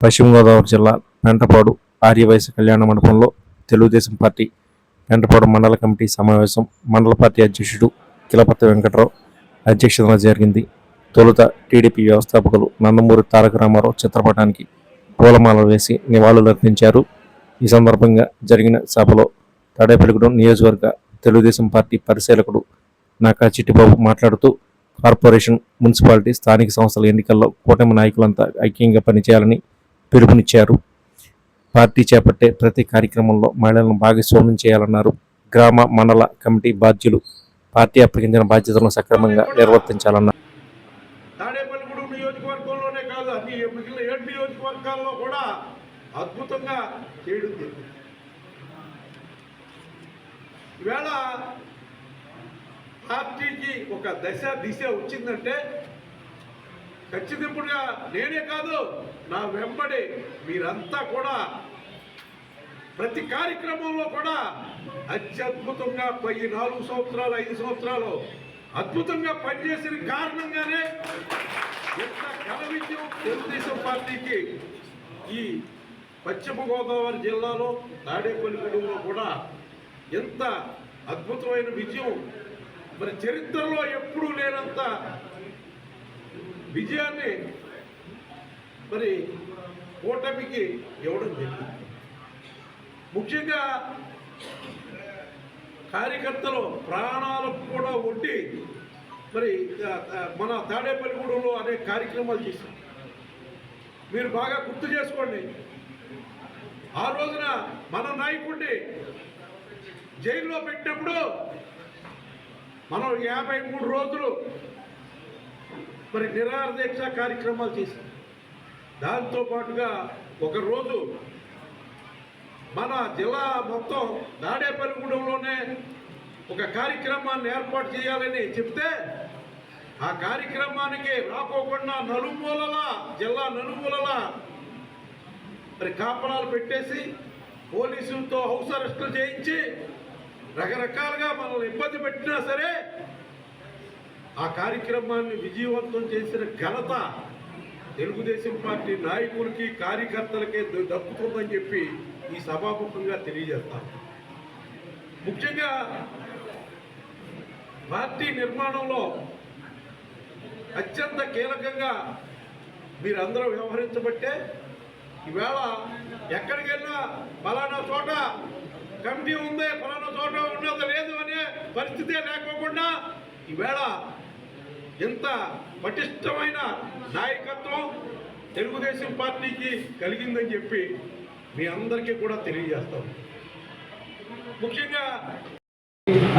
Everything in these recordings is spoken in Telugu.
పశ్చిమ గోదావరి జిల్లా పెంటపాడు ఆర్యవైశ్య కళ్యాణ మండపంలో తెలుగుదేశం పార్టీ పెంటపాడు మండల కమిటీ సమావేశం మండల పార్టీ అధ్యక్షుడు కిలపతి వెంకట్రావు అధ్యక్షతన జరిగింది. తొలుత టీడీపీ వ్యవస్థాపకులు నందమూరి తారక రామారావు చిత్రపటానికి పూలమాలలు వేసి నివాళులర్పించారు ఈ సందర్భంగా జరిగిన సభలో తాడేపల్లిగూడెం నియోజకవర్గ తెలుగుదేశం పార్టీ పరిశీలకుడు నాకా చిట్టిబాబు మాట్లాడుతూ కార్పొరేషన్ మున్సిపాలిటీ స్థానిక సంస్థల ఎన్నికల్లో కూటమి నాయకులంతా ఐక్యంగా పనిచేయాలని పిలుపునిచ్చారు. పార్టీ చేపట్టే ప్రతి కార్యక్రమంలో మహిళలను భాగస్వామ్యం చేయాలన్నారు. గ్రామ మండల కమిటీ బాధ్యులు పార్టీ అప్పగించిన బాధ్యతలను సక్రమంగా నిర్వర్తించాలన్నారు. అద్భుతంగా చేయడం జరిగింది. ఈవేళ పార్టీకి ఒక దశ దిశ వచ్చిందంటే ఖచ్చితంగా నేనే కాదు నా వెంబడి మీరంతా కూడా ప్రతి కార్యక్రమంలో కూడా అత్యద్భుతంగా పది నాలుగు సంవత్సరాలు ఐదు సంవత్సరాలు అద్భుతంగా పనిచేసిన కారణంగానే ఎంత ఘన విజయం తెలుగుదేశం పార్టీకి ఈ పశ్చిమ గోదావరి జిల్లాలో తాడేపల్లిగూడెంలో కూడా ఎంత అద్భుతమైన విజయం. మరి చరిత్రలో ఎప్పుడూ లేనంత విజయాన్ని మరి కూటమికి ఇవ్వడం జరిగింది. ముఖ్యంగా కార్యకర్తలు ప్రాణాలకు కూడా ఒడ్డి మరి మన తాడేపల్లిగూడెంలో అనేక కార్యక్రమాలు చేశాం మీరు బాగా గుర్తు చేసుకోండి. ఆ రోజున మన నాయకుడిని జైల్లో పెట్టినప్పుడు మనం యాభై మూడు రోజులు మరి నిరాహార కార్యక్రమాలు చేశాం దాంతో పాటుగా ఒకరోజు మన జిల్లా మొత్తం నాడేపల్లిగూడెంలోనే ఒక కార్యక్రమాన్ని ఏర్పాటు చేయాలని చెప్తే ఆ కార్యక్రమానికి రాకోకుండా నలుమూలల జిల్లా నలుమూలల మరి కాపలాలు పెట్టేసి పోలీసులతో హౌస్ అరెస్టులు చేయించి రకరకాలుగా మనల్ని ఇబ్బంది పెట్టినా సరే ఆ కార్యక్రమాన్ని విజయవంతం చేసిన ఘనత తెలుగుదేశం పార్టీ నాయకులకి కార్యకర్తలకే దక్కుతుందని చెప్పి ఈ సభాముఖంగా తెలియజేస్తాం. ముఖ్యంగా పార్టీ నిర్మాణంలో అత్యంత కీలకంగా మీరందరూ వ్యవహరించబట్టే ఈవేళ ఎక్కడికి వెళ్ళినా ఫలానా చోట కమిటీ ఉంది ఫలానా చోట ఉన్నది లేదు అనే పరిస్థితే లేకోకుండా ఈవేళ ఎంత పటిష్టమైన నాయకత్వం తెలుగుదేశం పార్టీకి కలిగిందని చెప్పి మీ అందరికీ కూడా తెలియజేస్తాం. ముఖ్యంగా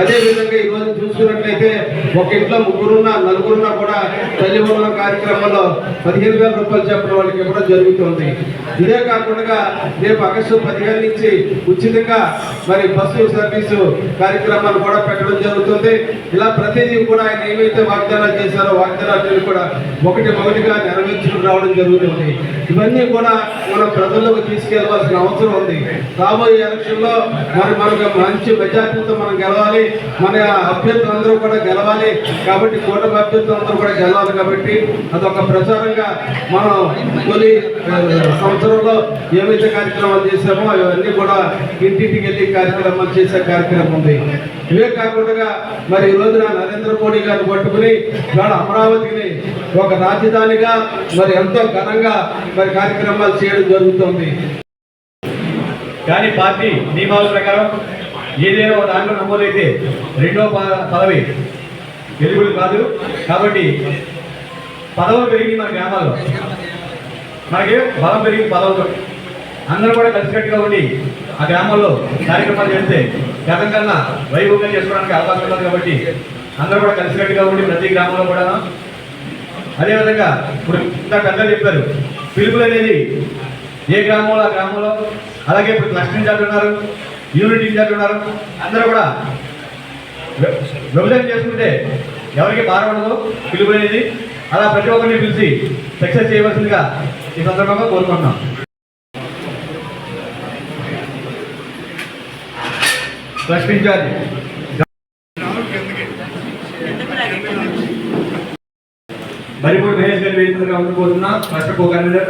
అదే విధంగా ఈ చూసుకున్నట్లయితే ఒక ఇంట్లో ముగ్గురున్న నలుగురున్నా కూడా తల్లి వందల కార్యక్రమంలో పదిహేను వేల రూపాయలు చెప్పడం వాళ్ళకి ఇవ్వడం జరుగుతుంది ఇదే కాకుండా రేపు ఆగస్టు పదిహేను నుంచి ఉచితంగా మరి బస్సు సర్వీసు కార్యక్రమాలు కూడా పెట్టడం జరుగుతుంది. ఇలా ప్రతిదీ కూడా ఆయన ఏమైతే వాగ్దానాలు చేశారో వాగ్దానాలు కూడా ఒకటి ఒకటిగా నెరవేర్చుకుని రావడం జరుగుతుంది ఇవన్నీ కూడా మనం ప్రజల్లోకి తీసుకెళ్ళవలసిన అవసరం ఉంది. రాబోయే ఎలక్షన్లో మరి మనకు మంచి మెజార్టీతో మనం గెలవాలి మన అభ్యర్థులందరూ కూడా గెలవాలి. కాబట్టి కూటమి అభ్యర్థులందరూ కూడా గెలవాలి కాబట్టి అదొక ప్రచారంగా మనం తొలి సంవత్సరంలో ఏవైతే కార్యక్రమాలు చేశామో అవన్నీ కూడా ఇంటింటికి వెళ్ళి కార్యక్రమాలు చేసే కార్యక్రమం ఉంది. ఇవే కాకుండా మరి ఈ రోజున నరేంద్ర మోడీ గారిని పట్టుకుని ఇవాళ అమరావతిని ఒక రాజధానిగా మరి ఎంతో ఘనంగా మరి కార్యక్రమాలు చేయడం జరుగుతుంది. కానీ పార్టీ నియమాల ప్రకారం ఏదైనా దాంట్లో నమోదైతే రెండో పదవి ఎలిజిబుల్ కాదు. కాబట్టి పదవులు పెరిగింది మన గ్రామాల్లో. మనకి బలం పెరిగింది పదవులు అందరూ కూడా కలిసికట్టుగా ఉండి ఆ గ్రామంలో కార్యక్రమాలు చేస్తే గతం కన్నా వైభవంగా చేసుకోవడానికి అవకాశం ఉంది కాబట్టి అందరూ కూడా కలిసికట్టుగా ఉండి ప్రతి గ్రామంలో కూడా. అదేవిధంగా ఇప్పుడు ఇంత పెద్దలు చెప్పారు పిలుపులు అనేది ఏ గ్రామంలో ఆ గ్రామంలో? అలాగే ఇప్పుడు క్లస్టర్ చదువుతున్నారు. యూనిట్ ఇన్ఛార్జ్ ఉన్నారు. అందరూ కూడా విభజన చేసుకుంటే ఎవరికి పిలుపు అనేది అలా ప్రతి ఒక్కరిని పిలిచి సక్సెస్ చేయవలసిందిగా ఈ సందర్భంగా కోరుకుంటున్నాం. క్లస్టర్ ఇన్ఛార్జ్ మరిపూడి మహేష్ గారి వేదికగా కో కన్వీనర్